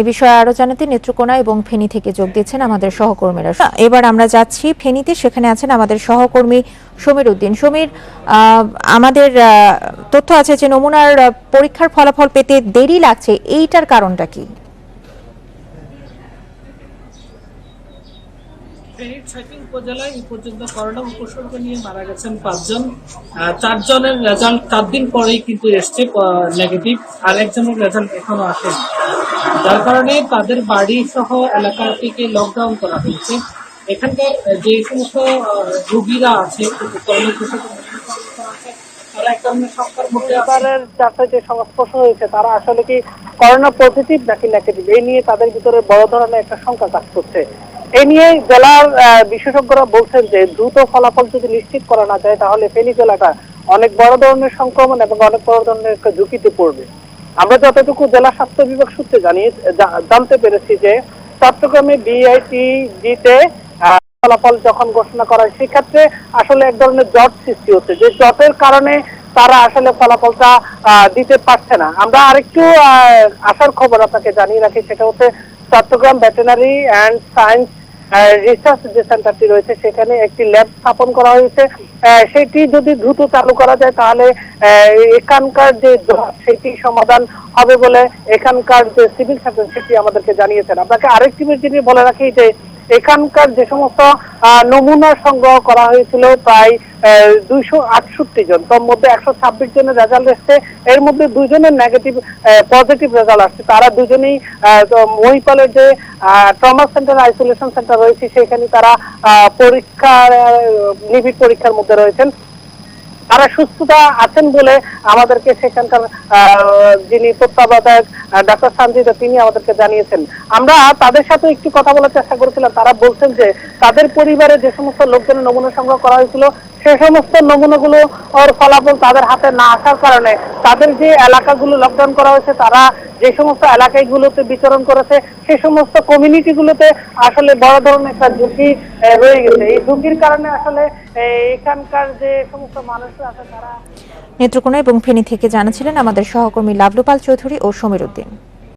এ বিষয়ে আরও জানাতে নেত্রকোনা এবং ফেনী থেকে যোগ দিচ্ছেন আমাদের সহকর্মীরা। এবার আমরা যাচ্ছি ফেনীতে, সেখানে আছেন আমাদের সহকর্মী সমীর উদ্দিন। সমীর আমাদের তথ্য আছে যে নমুনার পরীক্ষার ফলাফল পেতে দেরি লাগছে, এইটার কারণটা কি? ফেনীর ছয়টি উপজেলায় এই পর্যন্ত করোনা উপসর্গ নিয়ে মারা গেছেন পাঁচজন। চারজনের রেজাল্ট চার দিন পরেই কিন্তু এসছে নেগেটিভ আর একজনের রেজাল্ট এখনও আসেনি। যার কারণে তাদের বাড়ি সহ এলাকাটিকে লকডাউন করা হয়েছে। এখানকার যে সমস্ত রোগীরা আছে চারটা যে সংস্পর্শ হয়েছে তারা আসলে কি করোনা পজিটিভ নাকি নেগেটিভ এই নিয়ে তাদের ভিতরে বড় ধরনের একটা শঙ্কা কাজ করছে। এই নিয়ে জেলার বিশেষজ্ঞরা বলছেন যে দ্রুত ফলাফল যদি নিশ্চিত করা না যায়, তাহলে ফেনী জেলাটা অনেক বড় ধরনের সংক্রমণ এবং অনেক বড় ধরনের একটা ঝুঁকিতে পড়বে। আমরা যতটুকু জেলা স্বাস্থ্য বিভাগ সূত্রে জানি জানতে পেরেছি যে চট্টগ্রামে বিআইটি জিতে ফলাফল যখন ঘোষণা করা হয়, সেক্ষেত্রে আসলে এক ধরনের জট সৃষ্টি হচ্ছে। যে জটের কারণে তারা আসলে ফলাফলটা দিতে পারছে না। আমরা আরেকটু আসার খবর আপনাকে জানিয়ে রাখি, সেটা হচ্ছে Chittagong veterinary and science research যে সেন্টারটি রয়েছে, সেখানে একটি ল্যাব স্থাপন করা হয়েছে। সেটি যদি দ্রুত চালু করা যায়, তাহলে এখানকার যে সেটি সমাধান হবে বলে এখানকার যে সিভিল সার্জন সেটি আমাদেরকে জানিয়েছেন। আপনাকে আরেকটি জিনিস বলে রাখি যে এখানকার যে সমস্ত নমুনা সংগ্রহ করা হয়েছিল প্রায় দুইশো আটষট্টি জন। তার মধ্যে একশো ছাব্বিশ জনের রেজাল্ট এসছে। এর মধ্যে দুজনের নেগেটিভ পজিটিভ রেজাল্ট আসছে। তারা দুজনেই মহিপালের যে ট্রমা সেন্টার আইসোলেশন সেন্টার রয়েছে। সেখানে তারা পরীক্ষার নিবিড় পরীক্ষার মধ্যে রয়েছেন। তারা সুস্থতা আছেন বলে আমাদেরকে সেখানকার যিনি তত্ত্বাবধায়ক ডাক্তার সঞ্জিতা, তিনি আমাদেরকে জানিয়েছেন। আমরা তাদের সাথে একটু কথা বলার চেষ্টা করেছিলাম। তারা বলছেন যে তাদের পরিবারে যে সমস্ত লোকজনের নমুনা সংগ্রহ করা হয়েছিল সে সমস্ত নমুনাগুলো ওর ফলাফল তাদের হাতে না আসার কারণে তাদের যে এলাকাগুলো লকডাউন করা হয়েছে, তারা যে সমস্ত এলাকাগুলোতে বিচরণ করেছে, সে সমস্ত কমিউনিটিগুলোতে আসলে বড় ধরনের একটা ঝুঁকি রয়ে গেছে। এই ঝুঁকির কারণে আসলে এখানকার যে সমস্ত মানুষরা আছে, তারা নেত্রকোনা এবং ফেনী থেকে জানাছিলেন আমাদের সহকর্মী লাভলুপাল চৌধুরী ও সমীর উদ্দিন।